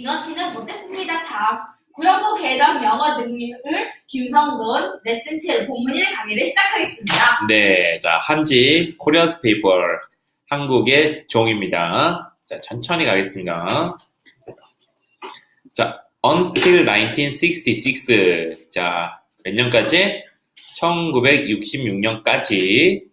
징어치는 못했습니다. 참. 구형구 개점 영어 능률 김성근 레슨 7 본문 1 강의를 시작하겠습니다. 네, 자, 한지 코리안스 페이퍼 한국의 종입니다. 자, 천천히 가겠습니다. 자, until 1966. 자, 몇 년까지? 1966년까지.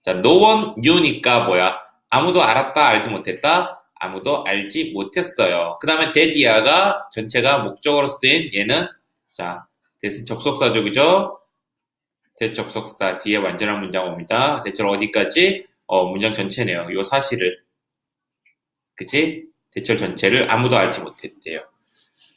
자, no one knew니까 뭐야? 아무도 알았다, 알지 못했다? 아무도 알지 못했어요. 그 다음에 데디아가 전체가 목적어로 쓰인 얘는 자, 대신 접속사족이죠. 대접속사 뒤에 완전한 문장 옵니다. 대체로 어디까지? 어, 문장 전체네요. 요 사실을. 그치? 대철 전체를 아무도 알지 못했대요.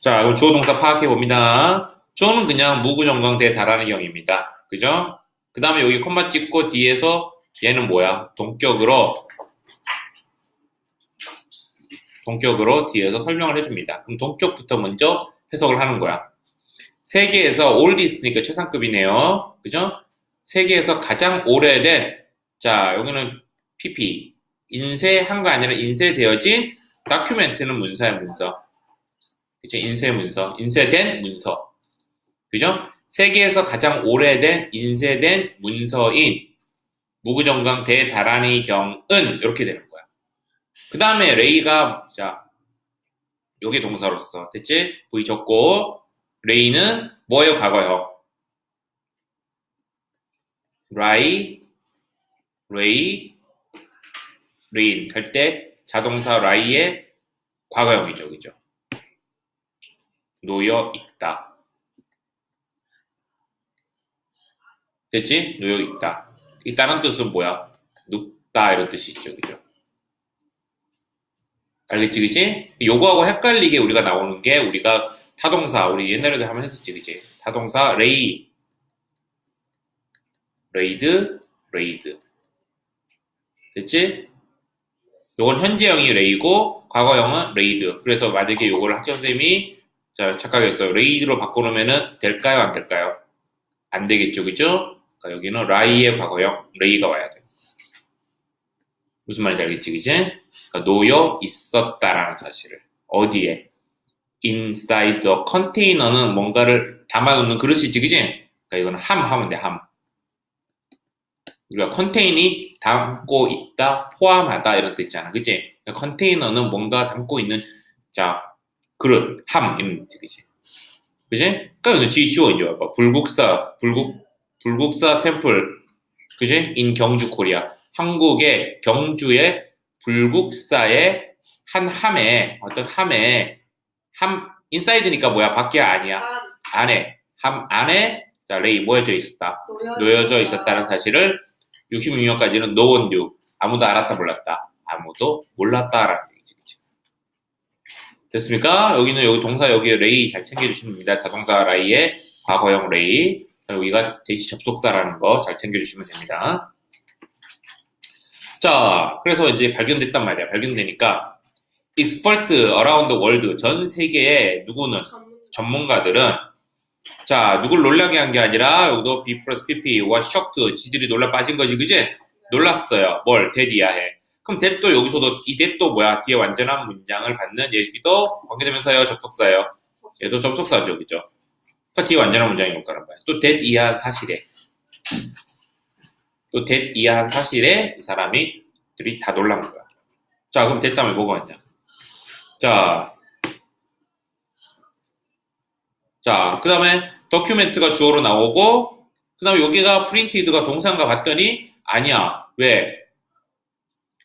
자, 그럼 주어 동사 파악해 봅니다. 주어는 그냥 무구정강대에 달하는 형입니다. 그죠? 그 다음에 여기 콤마 찍고 뒤에서 얘는 뭐야? 동격으로 동격으로 뒤에서 설명을 해줍니다. 그럼 동격부터 먼저 해석을 하는 거야. 세계에서 올디스니까 최상급이네요. 그죠? 세계에서 가장 오래된, 자, 여기는 PP. 인쇄한 거 아니라 인쇄되어진 다큐멘트는 문서야, 문서. 그죠? 인쇄 문서. 인쇄된 문서. 그죠? 세계에서 가장 오래된 인쇄된 문서인 무구정강 대다란이 경은 이렇게 되는 거야. 그 다음에 레이가, 자, 요게 동사로서. 됐지? V 적고, 레이는 뭐예요, 과거형? 라이, 레이, 레인 할 때 자동사 라이의 과거형이죠, 그죠? 놓여 있다. 됐지? 놓여 있다. 있다는 뜻은 뭐야? 눕다 이런 뜻이죠, 그죠? 알겠지, 그지? 요거하고 헷갈리게 우리가 나오는 게 우리가 타동사 우리 옛날에도 한번 했었지 그지 타동사 레이. 레이드 레이드. 됐지? 요건 현재형이 레이고 과거형은 레이드. 그래서 만약에 요거를 학교 선생님이 자 착각했어요. 레이드로 바꿔놓으면은 될까요? 안 될까요? 안 되겠죠 그죠 그러니까 여기는 라이의 과거형 레이가 와야 돼. 무슨 말인지 알겠지 그지 그러니까 놓여 있었다라는 사실을 어디에 inside the container는 뭔가를 담아놓는 그릇이지, 그지? 그러니까 이거는 함 하면 돼, 함. 우리가 컨테인이 담고 있다, 포함하다 이런 뜻이잖아, 그지? 그러니까 컨테이너는 뭔가 담고 있는 자 그릇, 함 이런 뜻이, 그지? 그지? 그러니까 뒤에 쉬워 이제 봐봐. 불국사, 불국 불국사 템플, 그지? 인 경주 코리아, 한국의 경주의 불국사의 한 함에 어떤 함에 함 인사이드니까 뭐야? 밖에 아니야. 안에. 함 안에 자 레이 모여져 있었다. 놓여져 있었다는 사실을 66년까지는 no one knew 아무도 알았다 몰랐다. 아무도 몰랐다라는 얘기지 그치? 됐습니까? 여기는 여기 동사 여기 레이 잘 챙겨주시면 됩니다. 자동사 라이의 과거형 레이. 여기가 대시 접속사라는 거 잘 챙겨주시면 됩니다 자 그래서 이제 발견됐단 말이야. 발견되니까 expert around the world. 전 세계의 누구는? 전문가들은. 자 누굴 놀라게 한 게 아니라 여기도 B 플러스 PP 와 shocked. 지들이 놀라 빠진 거지 그지? 놀랐어요. 뭘? 대디야 해. 그럼 대또 여기서도 이 대또 뭐야? 뒤에 완전한 문장을 받는 얘기도 관계대명사예요 접속사예요. 얘도 접속사죠 그죠? 그러니까 뒤에 완전한 문장이 올 거란 말이야 또 이하한 사실에 또 that 이하한 사실에 이 사람이 들이 다 놀란 거야 자 그럼 다음에 뭐가 왔냐 자, 자, 그 다음에 도큐멘트가 주어로 나오고, 그 다음에 여기가 프린티드가 동사인가 봤더니, 아니야. 왜?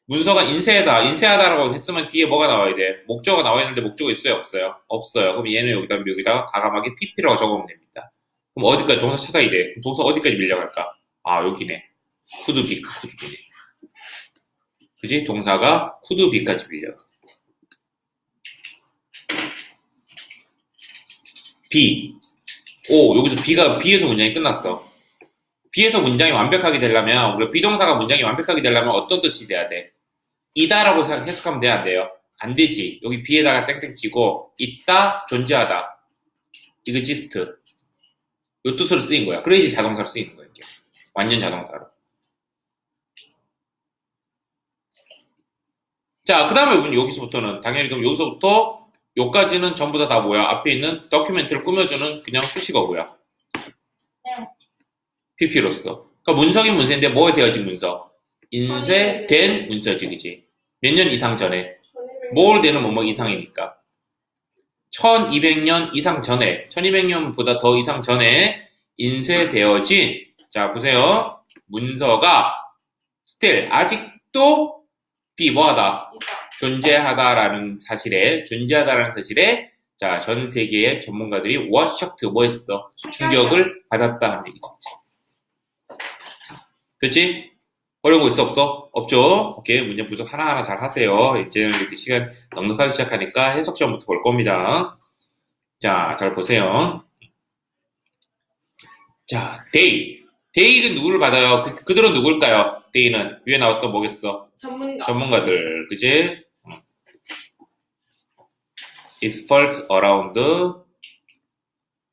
문서가 인쇄하다, 인쇄하다라고 했으면 뒤에 뭐가 나와야 돼? 목적어가 나와야 되는데 목적어 있어요? 없어요? 없어요. 그럼 얘는 여기다, 여기다가 가감하게 PP라고 적으면 됩니다. 그럼 어디까지 동사 찾아야 돼? 그럼 동사 어디까지 밀려갈까? 아, 여기네. 쿠드비, 쿠드비. 그지? 동사가 쿠드비까지 밀려. B. 오, 여기서 B가, B에서 문장이 끝났어. B에서 문장이 완벽하게 되려면, 우리가 비동사가 문장이 완벽하게 되려면 어떤 뜻이 돼야 돼? 이다라고 해석하면 돼야 안 돼요? 안 되지. 여기 B에다가 땡땡 치고, 있다, 존재하다. exist. 요 뜻으로 쓰인 거야. 그래야지 자동사로 쓰이는 거야, 이게. 완전 자동사로. 자, 그 다음에 여기서부터는, 당연히 그럼 여기서부터 요까지는 전부 다 다 뭐야? 앞에 있는 더큐멘트를 꾸며주는 그냥 수식어고요. 네. PP로서. 그러니까 문서긴 문서인데 뭐에 되어진 문서? 인쇄된 문서지, 그지? 몇 년 이상 전에. 뭘 되는 뭐뭐 이상이니까. 1200년 이상 전에, 1200년보다 더 이상 전에 인쇄되어진, 자, 보세요. 문서가 still, 아직도 비 뭐하다? 존재하다라는 사실에, 존재하다라는 사실에, 자, 전 세계의 전문가들이 shocked, 뭐 했어? 충격을 받았다 하는 얘기죠. 됐지? 어려운 거 있어, 없어? 없죠? 오케이, 문제 분석 하나하나 잘 하세요. 이제는 이렇게 시간 넉넉하기 시작하니까 해석 시험부터 볼 겁니다. 자, 잘 보세요. 자, 데이. 데이는 누구를 받아요? 그, 그들은 누굴까요? 데이는 위에 나왔던 뭐겠어? 전문가. 전문가들, 그지? 응. experts around the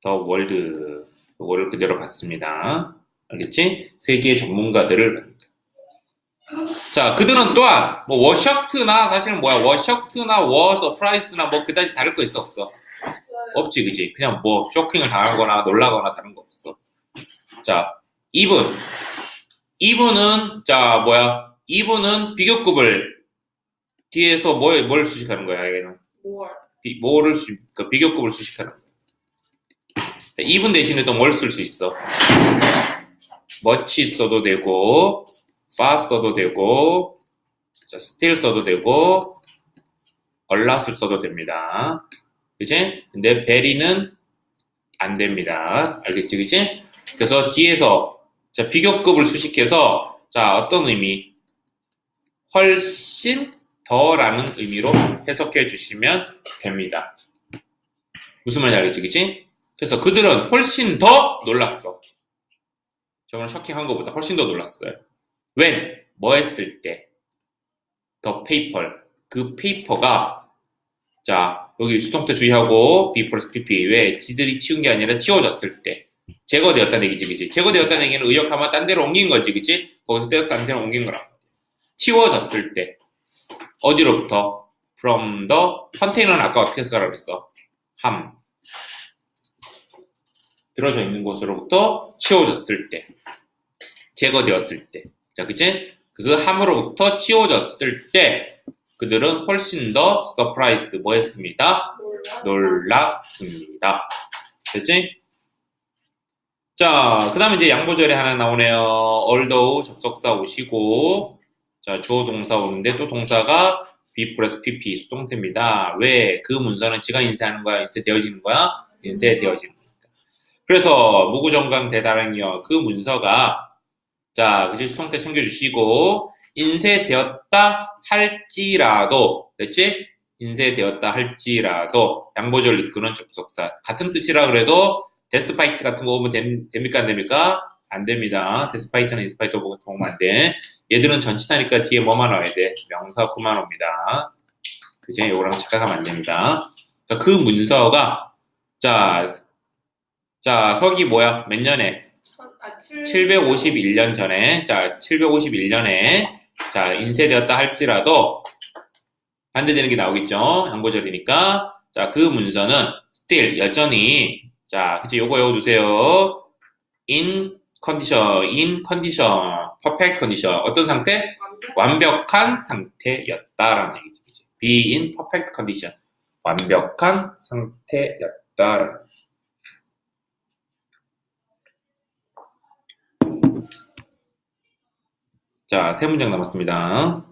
world. 이거를 그대로 봤습니다. 알겠지? 세계의 전문가들을 받는 거야. 자, 그들은 또한 뭐 워셔트나 사실은 뭐야? 워셔트나 워 서프라이즈나 뭐 그다지 다를 거 있어 없어? 없지, 그지? 그냥 뭐 쇼킹을 당하거나 놀라거나 다른 거 없어. 자, 이분. 이분은 자 뭐야? 이분은 비교급을 뒤에서 뭘, 뭘 수식하는 거야, 얘는? 뭘? 비, 뭐를 수, 그 비교급을 수식하는 거야. 이분 대신에 또 뭘 쓸 수 있어? 머치 써도 되고, 파 써도 되고, 자, 스틸 써도 되고, 얼랏을 써도 됩니다. 그지? 근데 베리는 안 됩니다. 알겠지, 그지? 그래서 뒤에서 자, 비교급을 수식해서 자, 어떤 의미? 훨씬 더라는 의미로 해석해 주시면 됩니다. 무슨 말인지 알겠지, 그치? 그래서 그들은 훨씬 더 놀랐어. 저건 쇼킹한 것보다 훨씬 더 놀랐어요. when? 뭐 했을 때? 더 페이퍼. 그 페이퍼가 자, 여기 수동태 주의하고 B 플러스 PP. 왜? 지들이 치운 게 아니라 치워졌을 때. 제거되었다는 얘기지, 그치? 제거되었다는 얘기는 의역하면 딴 데로 옮긴 거지, 그치? 거기서 떼어서 딴 데로 옮긴 거라. 치워졌을 때. 어디로부터? from the 컨테이너는 아까 어떻게 해석하라고 그랬어? 함. 들어져 있는 곳으로부터 치워졌을 때. 제거되었을 때. 자, 그치? 그 함으로부터 치워졌을 때 그들은 훨씬 더 서프라이즈드 뭐 했습니다? 놀랐습니다. 됐지? 자, 그 다음에 이제 양보절에 하나 나오네요. although 접속사 오시고, 자, 주어 동사 오는데 또 동사가 be 플러스 pp 수동태입니다. 왜? 그 문서는 지가 인쇄하는 거야? 인쇄되어지는 거야? 인쇄되어지는 거니까. 그래서 무구정강 대다랑이요. 그 문서가, 자, 그치? 수동태 챙겨주시고, 인쇄되었다 할지라도, 됐지? 인쇄되었다 할지라도 양보절 이끄는 접속사 같은 뜻이라 그래도 데스파이트 같은 거 됨- 됩니까 안 됩니까? 안 됩니다. 데스파이트는 인스파이트 보고 보면 안 돼. 얘들은 전치사니까 뒤에 뭐만 와야 돼? 명사 그만 옵니다. 그제 요거랑 착각하면 안 됩니다. 그러니까 그 문서가 자, 자 서기 뭐야? 몇 년에? 천- 아, 7 751년 전에, 자, 751년에, 자, 인쇄되었다 할지라도, 반대되는 게 나오겠죠? 양보절이니까. 자, 그 문서는 still, 여전히, 자, 그치, 요거 외워두세요. in condition, in condition, perfect condition. 어떤 상태? 완벽한 상태였다라는 얘기죠. 그치? be in perfect condition. 완벽한 상태였다라는 자, 세 문장 남았습니다.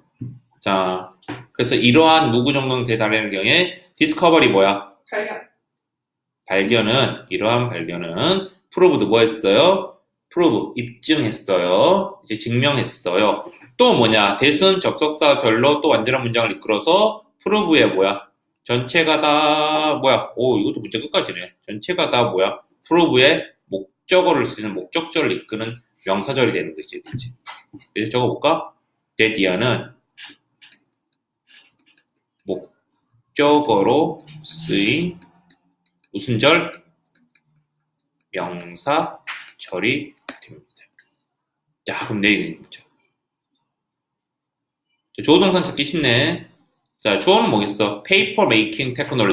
자, 그래서 이러한 무구정강 대단하는 경우에 디스커버리 뭐야? 발견. 발견은 이러한 발견은 프로브도 뭐 했어요? 프로브 입증했어요. 이제 증명했어요. 또 뭐냐? 대순 접속사 절로 또 완전한 문장을 이끌어서 프로브에 뭐야? 전체가 다 뭐야? 오 이것도 문제 끝까지네. 전체가 다 뭐야? 프로브에 목적어를 쓰는 목적절을 이끄는 명사절이 되는 거지? 그래서 적어볼까? 데디아는 목적어로 쓰인 무슨 절? 명사절이 됩니다. 자, 그럼 내일 죠 주어 동사 찾기 쉽네. 자, 주어는 뭐겠어? 페이퍼 메이킹 테크놀로지.